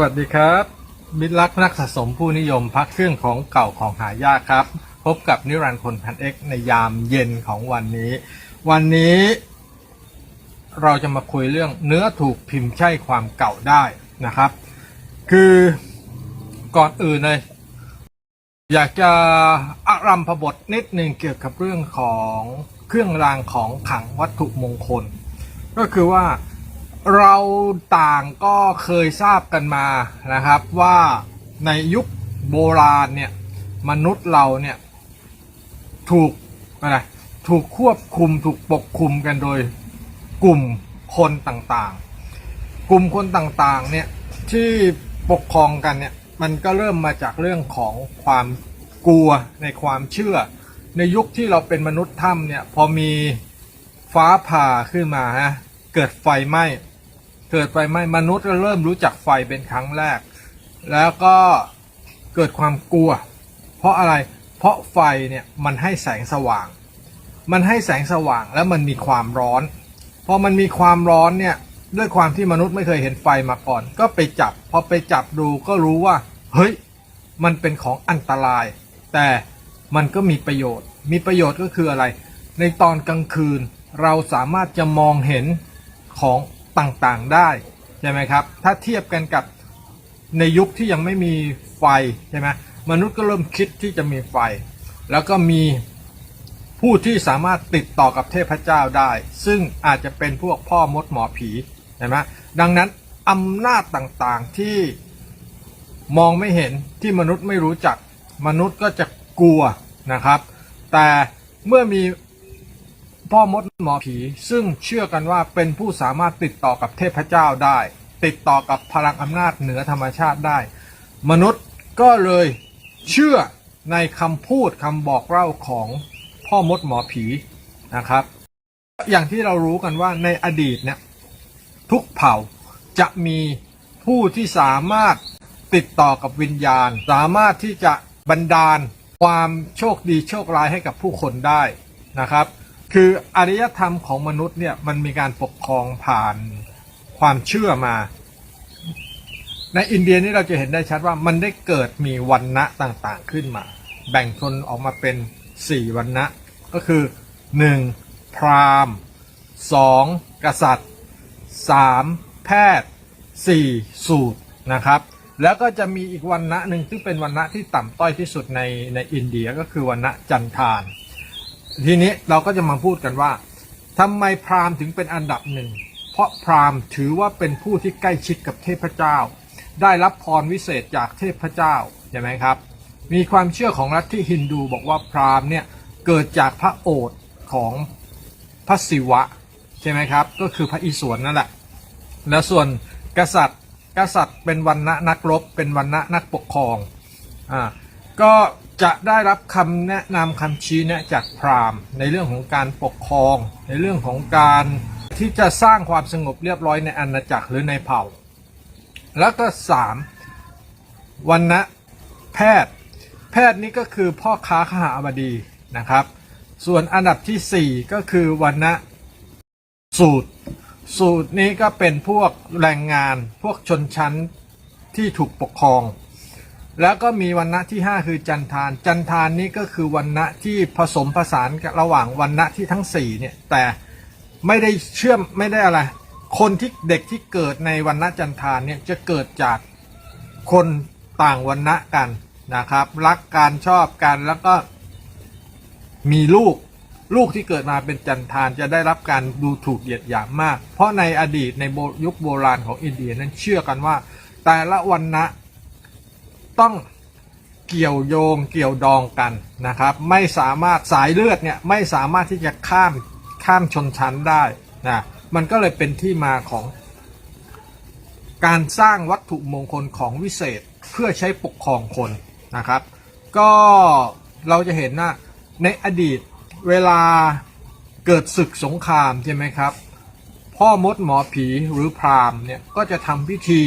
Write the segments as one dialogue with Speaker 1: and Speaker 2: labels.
Speaker 1: วัสดีครับ มิตรรักนักสะสมผู้นิยมพักเครื่องของเก่าของหายากครับ พบกับนิรันดร์คนพันเอ็กในยามเย็นของวันนี้ วันนี้ เราจะมาคุยเรื่องเนื้อถูกพิมพ์ใช่ความเก่าได้นะครับ คือก่อนอื่นเลย อยากจะอารัมพบทนิดหนึ่งเกี่ยวกับเรื่องของเครื่องรางของขังวัตถุมงคล ก็คือว่า เราต่างก็เคยทราบกันมานะครับว่าในยุคโบราณเนี่ยมนุษย์เราเนี่ยถูกอะไรถูกควบคุมถูกปกคุมกันโดยกลุ่มคนต่างๆ กลุ่มคนต่างๆเนี่ยที่ปกครองกันเนี่ยมันก็เริ่มมาจากเรื่องของความกลัวในความเชื่อ ในยุคที่เราเป็นมนุษย์ถ้ำเนี่ยพอมีฟ้าผ่าขึ้นมาฮะเกิดไฟไหม้ เกิดไฟไหม้มนุษย์ก็เริ่มรู้จักไฟเป็นครั้งแรก แล้วก็เกิดความกลัว เพราะอะไรเพราะไฟเนี่ยมันให้แสงสว่าง มันให้แสงสว่างแล้วมันมีความร้อนพอมันมีความร้อนเนี่ยด้วยความที่มนุษย์ไม่เคยเห็นไฟมาก่อน ก็ไปจับ พอไปจับดูก็รู้ว่า เฮ้ย มันเป็นของอันตราย แต่มันก็มีประโยชน์ มีประโยชน์ก็คืออะไร ในตอนกลางคืนเราสามารถจะมองเห็นของ ต่างๆได้ใช่ไหมครับ ถ้าเทียบกันกับในยุคที่ยังไม่มีไฟใช่ไหมมนุษย์ก็เริ่มคิดที่จะมีไฟ แล้วก็มีผู้ที่สามารถติดต่อกับเทพเจ้าได้ ซึ่งอาจจะเป็นพวกพ่อมดหมอผีใช่ไหมดังนั้นอำนาจต่างๆที่มองไม่เห็นที่มนุษย์ไม่รู้จักมนุษย์ก็จะกลัวนะครับ แต่เมื่อมี พ่อมดหมอผี ซึ่งเชื่อกันว่าเป็นผู้สามารถติดต่อกับเทพเจ้าได้ ติดต่อกับพลังอำนาจเหนือธรรมชาติได้ มนุษย์ก็เลยเชื่อในคำพูดคำบอกเล่าของพ่อมดหมอผีนะครับ อย่างที่เรารู้กันว่าในอดีตเนี่ยทุกเผ่าจะมีผู้ที่สามารถติดต่อกับวิญญาณ สามารถที่จะบันดาลความโชคดีโชคร้ายให้กับผู้คนได้นะครับ คืออารยธรรมของมนุษย์เนี่ยมันมีการปกครองผ่านความเชื่อมา ในอินเดียนี่เราจะเห็นได้ชัดว่ามันได้เกิดมีวันณะต่างๆขึ้นมา แบ่งชนออกมาเป็น 4 วันณะ ก็คือ 1. พราหมณ์ 2. กษัตริย์ 3. แพทย์ 4. สูตรนะครับ แล้วก็จะมีอีกวันณะหนึ่งซึ่งเป็นวันณะที่ต่ำต้อยที่สุดในในอินเดียก็คือวันณะจันทาน ทีนี้เราก็จะมาพูดกันว่าทำไมพราหมณ์ถึงเป็นอันดับหนึ่ง เพราะพราหมณ์ถือว่าเป็นผู้ที่ใกล้ชิดกับเทพเจ้า ได้รับพรวิเศษจากเทพเจ้าใช่ไหมครับ มีความเชื่อของรัฐที่ฮินดูบอกว่าพราหมณ์เนี่ยเกิดจากพระโอษฐ์ของพระศิวะใช่ไหมครับ ก็คือพระอิศวรนั่นแหละ แล้วส่วนกษัตริย์กษัตริย์เป็นวันณะนักรบ เป็นวันณะนักปกครองอ่าก็ จะได้รับคำแนะนำคำชี้แนะจากพราหมณ์ ในเรื่องของการปกครอง ในเรื่องของการที่จะสร้างความสงบเรียบร้อยในอาณาจักรหรือในเผ่า แล้วก็สามวันนะแพทย์ แพทย์นี้ก็คือพ่อค้าขหาบดีนะครับ ส่วนอันดับที่สี่ก็คือวันนะสูตร สูตรนี้ก็เป็นพวกแรงงานพวกชนชั้นที่ถูกปกครอง แล้วก็มีวันณะที่ 5 คือจันทาน จันทานนี้ก็คือวันณะที่ผสมผสานกับระหว่างวันณะที่ทั้ง4เนี่ยแต่ไม่ได้เชื่อมไม่ได้อะไร คนที่เด็กที่เกิดในวันณะจันทานเนี่ยจะเกิดจากคนต่างวันณะกันนะครับ รักการชอบกันแล้วก็มีลูกลูกที่เกิดมาเป็นจันทานจะได้รับการดูถูกเหยียดหยามมาก เพราะในอดีตในยุคโบราณของอินเดียนั้นเชื่อกันว่า แต่ละวันนะ ต้องเกี่ยวโยงเกี่ยวดองกันนะครับ ไม่สามารถสายเลือดเนี่ยไม่สามารถที่จะข้ามข้ามชนชั้นได้นะมันก็เลยเป็นที่มาของการสร้างวัตถุมงคลของวิเศษเพื่อใช้ปกครองคนนะครับ ก็เราจะเห็นว่าในอดีตเวลาเกิดศึกสงครามใช่ไหมครับ พ่อมดหมอผีหรือพราหมณ์เนี่ยก็จะทำพิธี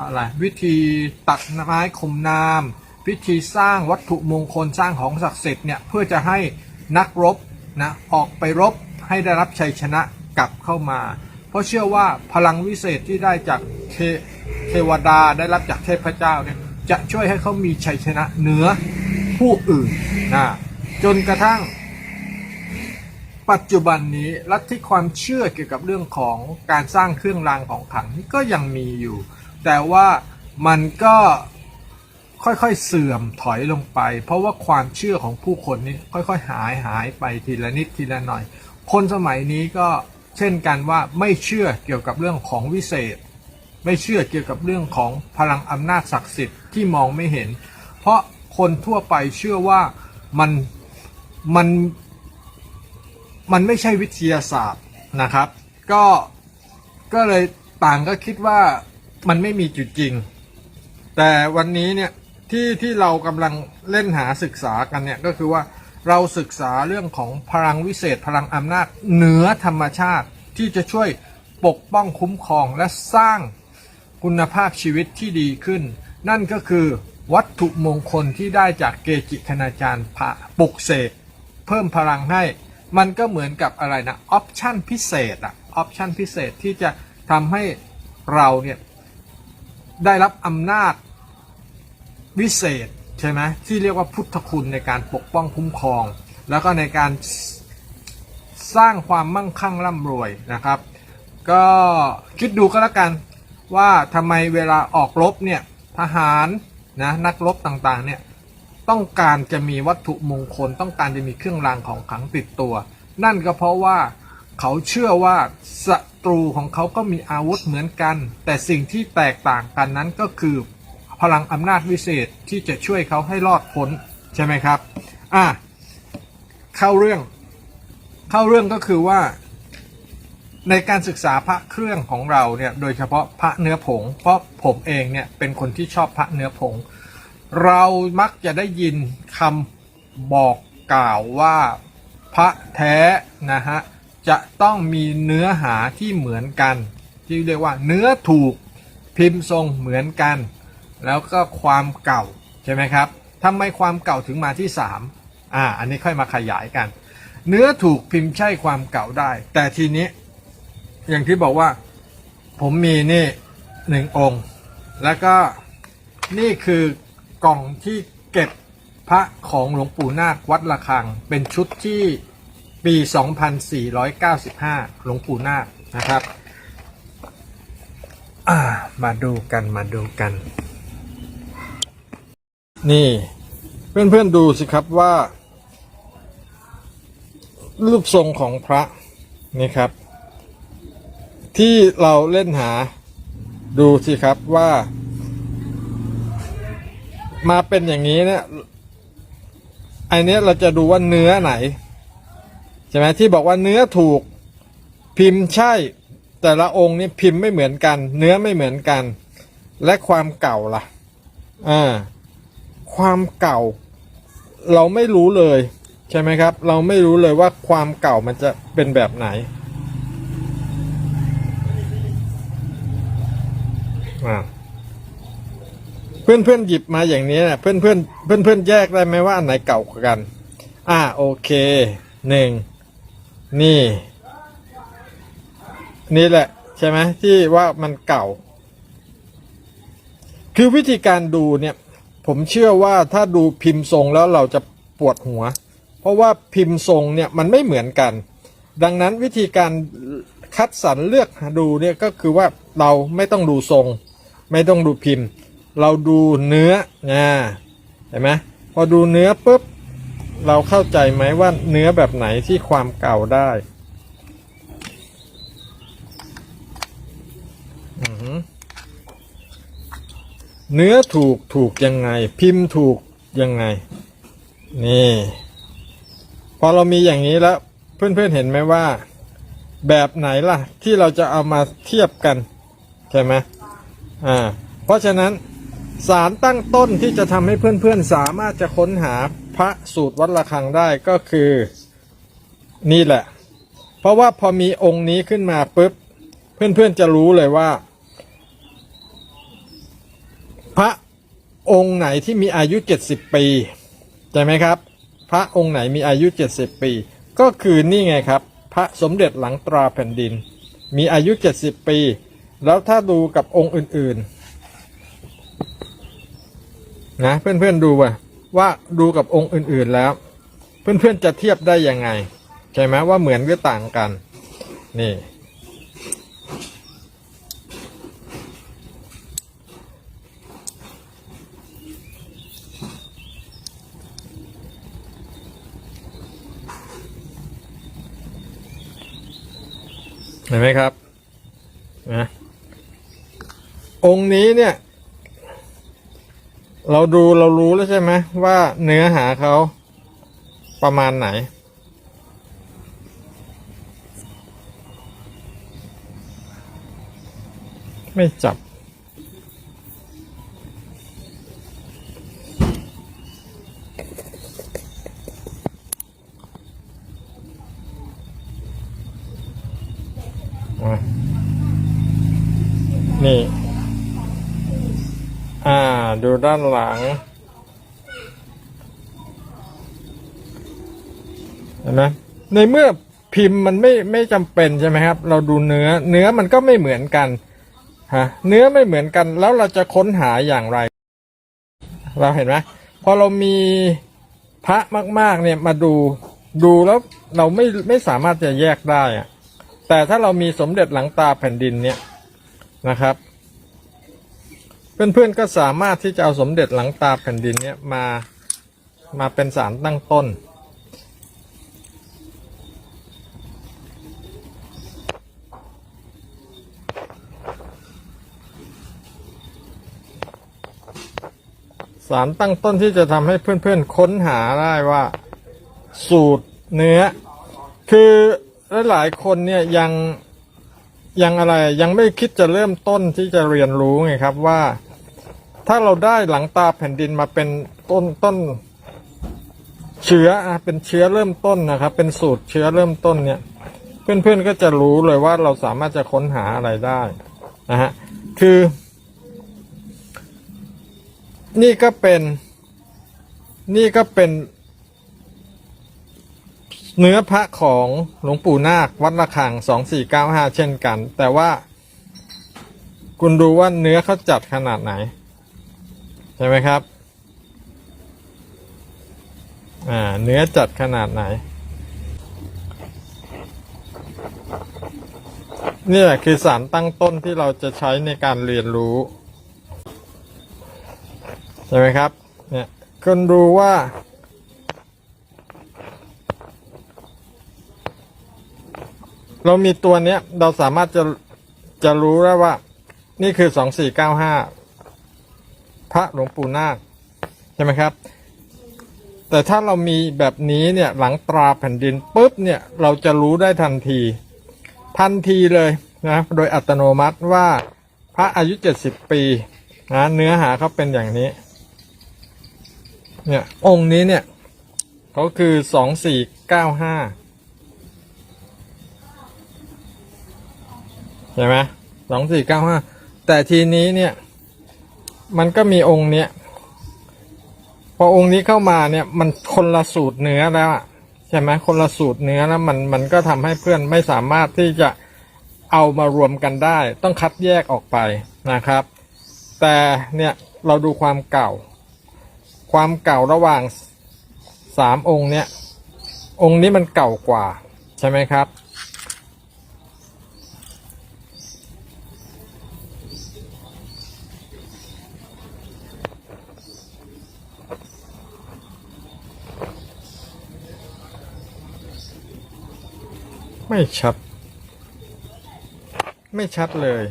Speaker 1: อะไรวิธีตัดไม้คมนามพิธีสร้างวัตถุมงคลสร้างของศักดิ์สิทธิ์เนี่ยเพื่อจะให้นักรบนะออกไปรบให้ได้รับชัยชนะกลับเข้ามา เพราะเชื่อว่าพลังวิเศษที่ได้จากเทเทวดาได้รับจากเทพเจ้าเนี่ยจะช่วยให้เขามีชัยชนะเหนือผู้อื่นนะจนกระทั่ง ปัจจุบันนี้ลัทธิความเชื่อเกี่ยวกับเรื่องของการสร้างเครื่องรางของขลังนี่ก็ยังมีอยู่ แต่ว่ามันก็ค่อยๆเสื่อมถอยลงไป เพราะว่าความเชื่อของผู้คนนี่ค่อยๆหายหายไปทีละนิดทีละหน่อย คนสมัยนี้ก็เช่นกันว่าไม่เชื่อเกี่ยวกับเรื่องของวิเศษ ไม่เชื่อเกี่ยวกับเรื่องของพลังอำนาจศักดิ์สิทธิ์ที่มองไม่เห็น เพราะคนทั่วไปเชื่อว่ามันมันมันไม่ใช่วิทยาศาสตร์นะครับ ก็ก็เลยต่างก็คิดว่า มันไม่มีจุดจริง แต่วันนี้เนี่ยที่ที่เรากำลังเล่นหาศึกษากันเนี่ยก็คือว่าเราศึกษาเรื่องของพลังวิเศษ พลังอำนาจเหนือธรรมชาติที่จะช่วยปกป้องคุ้มครองและสร้างคุณภาพชีวิตที่ดีขึ้น นั่นก็คือวัตถุมงคลที่ได้จากเกจิคณาจารย์พระปุกเสกเพิ่มพลังให้ มันก็เหมือนกับอะไรนะออปชันพิเศษอะออปชันพิเศษที่จะทำให้เราเนี่ย ได้รับอำนาจวิเศษใช่ไหมที่เรียกว่าพุทธคุณในการปกป้องคุ้มครอง แล้วก็ในการสร้างความมั่งคั่งร่ำรวยนะครับ ก็คิดดูก็แล้วกันว่าทำไมเวลาออกรบเนี่ยทหารนะนักรบต่างๆเนี่ยต้องการจะมีวัตถุมงคล ต้องการจะมีเครื่องรางของขลังติดตัว นั่นก็เพราะว่าเขาเชื่อว่าศั ตรูของเขาก็มีอาวุธเหมือนกัน แต่สิ่งที่แตกต่างกันนั้นก็คือ พลังอำนาจวิเศษที่จะช่วยเขาให้รอดพ้นใช่ไหมครับอะเข้าเรื่อง เข้าเรื่องก็คือว่า ในการศึกษาพระเครื่องของเราเนี่ยโดยเฉพาะพระเนื้อผง เพราะผมเองเนี่ยเป็นคนที่ชอบพระเนื้อผง เรามักจะได้ยินคำบอกกล่าวว่าพระแท้นะฮะ จะต้องมีเนื้อหาที่เหมือนกัน ที่เรียกว่าเนื้อถูกพิมพ์ทรงเหมือนกัน แล้วก็ความเก่าใช่ไหมครับทำไมความเก่าถึงมาที่3อ่าอันนี้ค่อยมาขยายกัน เนื้อถูกพิมพ์ใช่ความเก่าได้ แต่ทีนี้อย่างที่บอกว่าผมมีนี่หนึ่งองค์ แล้วก็นี่คือกล่องที่เก็บพระของหลวงปู่นาควัดระฆัง เป็นชุดที่ ปี 2495 หลวงปู่นาคนะครับามาดูกันมาดูกัน นี่เพื่อนๆดูสิครับว่า รูปทรงของพระนี่ครับ ที่เราเล่นหาดูสิครับว่า มาเป็นอย่างนี้เนี่ยไอเนี้ยเราจะดูว่าเนื้อไหน ช่ไหมที่บอกว่าเนื้อถูกพิมพ์ใช่ แต่ละองค์นี่พิมพ์ไม่เหมือนกัน เนื้อไม่เหมือนกัน และความเก่าล่ะอ่าความเก่า เราไม่รู้เลย ใช่ไหมครับ เราไม่รู้เลยว่าความเก่ามันจะเป็นแบบไหนอ่าเพื่อนเพื่อนหยิบมาอย่างนี้นะเพื่อนเพื่อนเพื่อนเพื่อนแยกได้ไหมว่าอันไหนเก่ากว่ากัน อ่าโอเคหนึ่ง นี่ นี่แหละ ใช่ไหมที่ว่ามันเก่า คือวิธีการดูเนี่ย ผมเชื่อว่าถ้าดูพิมพ์ทรงแล้วเราจะปวดหัว เพราะว่าพิมพ์ทรงเนี่ยมันไม่เหมือนกัน ดังนั้นวิธีการคัดสรรเลือกดูเนี่ยก็คือว่าเราไม่ต้องดูทรง ไม่ต้องดูพิมพ์ เราดูเนื้อนะเห็นไหมพอดูเนื้อปุ๊บ เราเข้าใจไหมว่าเนื้อแบบไหนที่ความเก่าได้เนื้อถูกถูกยังไง พิมพ์ถูกยังไง นี่ พอเรามีอย่างนี้แล้ว เพื่อนๆเห็นไหมว่า แบบไหนล่ะ ที่เราจะเอามาเทียบกันใช่ไหมอ่าเพราะฉะนั้นสารตั้งต้นที่จะทำให้เพื่อนๆสามารถจะค้นหา พระสูตรวัดระฆังได้ก็คือนี่แหละ เพราะว่าพอมีองค์นี้ขึ้นมาปุ๊บ เพื่อนๆจะรู้เลยว่า พระองค์ไหนที่มีอายุ 70 ปีใช่ไหมครับ พระองค์ไหนมีอายุ 70 ปี ก็คือนี่ไงครับ พระสมเด็จหลังตราแผ่นดิน มีอายุ 70 ปี แล้วถ้าดูกับองค์อื่น ๆ นะเพื่อนๆดูว่า ว่าดูกับองค์อื่นๆแล้ว เพื่อนๆจะเทียบได้ยังไง ใช่ไหมว่าเหมือนหรือต่างกัน นี่ เห็นไหมครับนะองค์นี้เนี่ย เราดูเรารู้แล้วใช่ไหมว่าเนื้อหาเขาประมาณไหน ไม่จับอะนี่ อ่า ดูด้านหลัง เห็นไหมในเมื่อพิมพ์มันไม่ไม่จำเป็นใช่ไหมครับ เราดูเนื้อ เนื้อมันก็ไม่เหมือนกันฮะเนื้อไม่เหมือนกันแล้วเราจะค้นหาอย่างไร เราเห็นไหมพอเรามีพระมาก ๆ เนี่ยมาดูดูแล้วเราไม่ไม่สามารถจะแยกได้อะแต่ถ้าเรามีสมเด็จหลังตาแผ่นดินเนี่ยนะครับ เพื่อนๆก็สามารถที่จะเอาสมเด็จหลังตาแผ่นดินเนี่ยมามาเป็นสารตั้งต้น สารตั้งต้นที่จะทำให้เพื่อนๆค้นหาได้ว่าสูตรเนื้อ คือหลายๆคนเนี่ยยังยังอะไรยังไม่คิดจะเริ่มต้นที่จะเรียนรู้ไงครับว่า ถ้าเราได้หลังตาแผ่นดินมาเป็นต้นต้น เชื้อเป็นเชื้อเริ่มต้นนะครับ เป็นสูตรเชื้อเริ่มต้นเนี่ย เพื่อนๆก็จะรู้เลยว่าเราสามารถจะค้นหาอะไรได้นะฮะคือ นี่ก็เป็น นี่ก็เป็น เนื้อพระของหลวงปู่นาควัดระฆังสองสี่เก้าห้าเช่นกัน แต่ว่า คุณดูว่าเนื้อเขาจัดขนาดไหน ใช่ไหมครับ อ่า เนื้อจัดขนาดไหน นี่แหละคือสารตั้งต้นที่เราจะใช้ในการเรียนรู้ ใช่ไหมครับ เนี่ยคุณดูว่าเรามีตัวเนี้ย เราสามารถจะ จะรู้ได้ว่า นี่คือสองสี่เก้าห้า พระหลวงปู่นาคใช่ไหมครับ แต่ถ้าเรามีแบบนี้เนี่ยหลังตราแผ่นดินปุ๊บเนี่ยเราจะรู้ได้ทันที ทันทีเลยนะโดยอัตโนมัติว่าพระอายุเจ็ดสิบปีนะเนื้อหาเขาเป็นอย่างนี้เนี่ยองค์นี้เนี่ยเขาคือสองสี่เก้าห้าใช่ไหมสองสี่เก้าห้าแต่ทีนี้เนี่ย มันก็มีองค์เนี้ยพอองค์นี้เข้ามาเนี่ยมันคนละสูตรเนื้อแล้วอะใช่ไหมคนละสูตรเนื้อแล้วมันมันก็ทำให้เพื่อนไม่สามารถที่จะเอามารวมกันได้ ต้องคัดแยกออกไปนะครับ แต่เนี่ยเราดูความเก่า ความเก่าระหว่างสามองค์เนี่ยองค์นี้มันเก่ากว่าใช่ไหมครับ ไม่ชัด ไม่ชัดเลย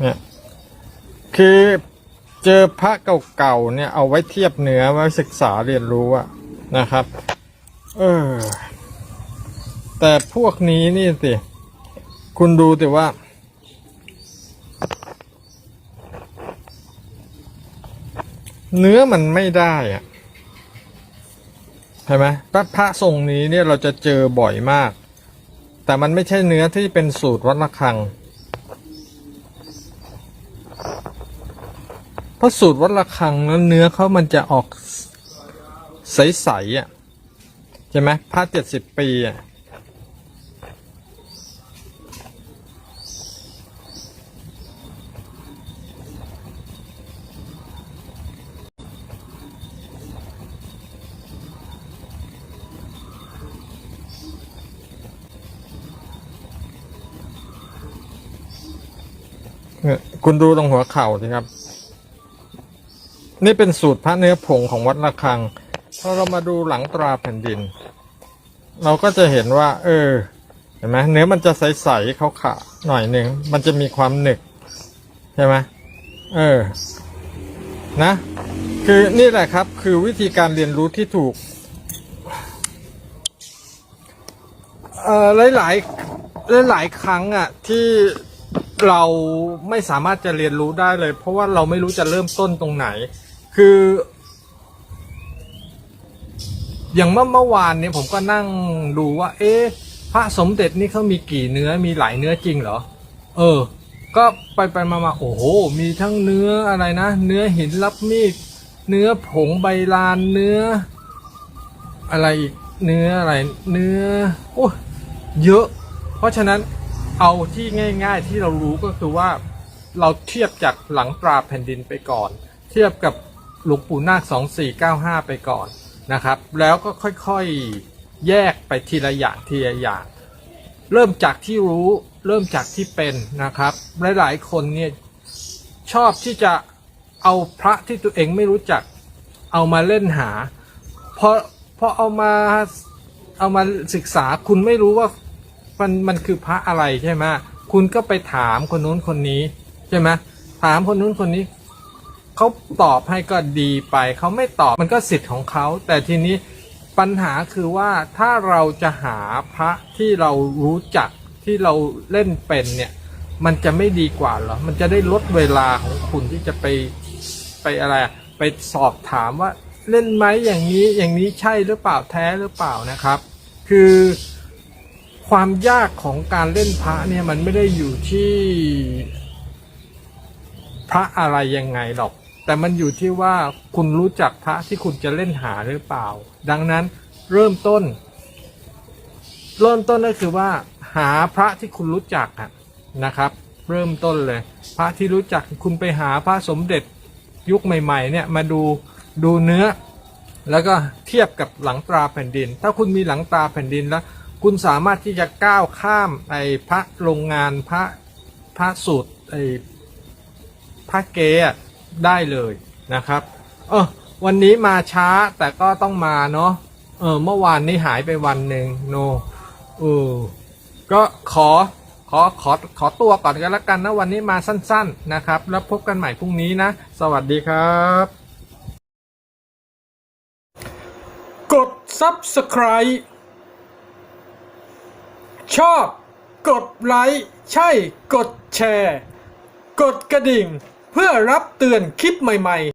Speaker 1: เนี่ย คือเจอพระเก่าๆเนี่ยเอาไว้เทียบเนื้อไว้ศึกษาเรียนรู้อะนะครับ เออ แต่พวกนี้นี่สิ คุณดูแต่ว่า เนื้อมันไม่ได้อะใช่ไหมพระพระทรงนี้เนี่ยเราจะเจอบ่อยมาก แต่มันไม่ใช่เนื้อที่เป็นสูตรวัดระฆังเพราะสูตรวัดระฆังนั้นเนื้อเขามันจะออกใสๆอะใช่ไหมพระเจ็ดสิบปีอะ คุณดูตรงหัวเข่าสิครับ นี่เป็นสูตรพระเนื้อผงของวัดระฆังพอเรามาดูหลังตราแผ่นดิน เราก็จะเห็นว่า เออ เห็นไหมเนื้อมันจะใสๆเขาวๆหน่อยหนึ่งมันจะมีความหนึกใช่ไหมเออ นะ คือนี่แหละครับ คือวิธีการเรียนรู้ที่ถูกเอ่อหลายๆหลายๆครั้งอะที่ เราไม่สามารถจะเรียนรู้ได้เลย เพราะว่าเราไม่รู้จะเริ่มต้นตรงไหน คือ อย่างเมื่อเมื่อวานเนี่ยผมก็นั่งดูว่า เอ๊ะพระสมเด็จนี่เขามีกี่เนื้อมีหลายเนื้อจริงเหรอ เออ ก็ไปไปมามาโอ้โห มีทั้งเนื้ออะไรนะ เนื้อหินรับมีด เนื้อผงใบลาน เนื้อ อะไรอีก เนื้ออะไร เนื้อ โอ้ เยอะ เพราะฉะนั้น เอาที่ง่าย ๆ ที่เรารู้ก็คือว่าเราเทียบจากหลังตราแผ่นดินไปก่อน เทียบกับหลวงปู่นาค2495 ไปก่อนนะครับ แล้วก็ค่อยๆแยกไปทีละอย่างทีละอย่าง เริ่มจากที่รู้เริ่มจากที่เป็นนะครับ หลายๆคนเนี่ยชอบที่จะเอาพระที่ตัวเองไม่รู้จักเอามาเล่นหาพอพอเอามาเอามาศึกษาคุณไม่รู้ว่า มันมันคือพระอะไรใช่ไหมคุณก็ไปถามคนนู้นคนนี้ใช่ไหมถามคนนู้นคนนี้เขาตอบให้ก็ดีไปเขาไม่ตอบมันก็สิทธิ์ของเขา แต่ทีนี้ปัญหาคือว่าถ้าเราจะหาพระที่เรารู้จักที่เราเล่นเป็นเนี่ย มันจะไม่ดีกว่าเหรอ มันจะได้ลดเวลาของคุณที่จะไปไปอะไรไปสอบถามว่าเล่นไหมอย่างนี้อย่างนี้ใช่หรือเปล่าแท้หรือเปล่านะครับ คือ ความยากของการเล่นพระเนี่ยมันไม่ได้อยู่ที่พระอะไรยังไงหรอก แต่มันอยู่ที่ว่าคุณรู้จักพระที่คุณจะเล่นหาหรือเปล่า ดังนั้นเริ่มต้น เริ่มต้นก็คือว่า หาพระที่คุณรู้จักอะนะครับ เริ่มต้นเลย พระที่รู้จักคุณไปหาพระสมเด็จยุคใหม่ ๆ เนี่ยมาดูดูเนื้อ แล้วก็เทียบกับหลังตราแผ่นดิน ถ้าคุณมีหลังตราแผ่นดินแล้ว คุณสามารถที่จะก้าวข้ามไอ้พระโรงงานพระพระสูตรไอ้พระเกะได้เลยนะครับ เออวันนี้มาช้าแต่ก็ต้องมาเนาะเออเมื่อวานนี้หายไปวันหนึ่งโนเออก็ขอขอขอขอตัวก่อนกันแล้วกันนะวันนี้มาสั้น ๆนะครับ แล้วพบกันใหม่พรุ่งนี้นะ สวัสดีครับ กด subscribe ชอบกดไลค์ใช่กดแชร์ กดกระดิ่ง เพื่อรับเตือนคลิปใหม่ๆ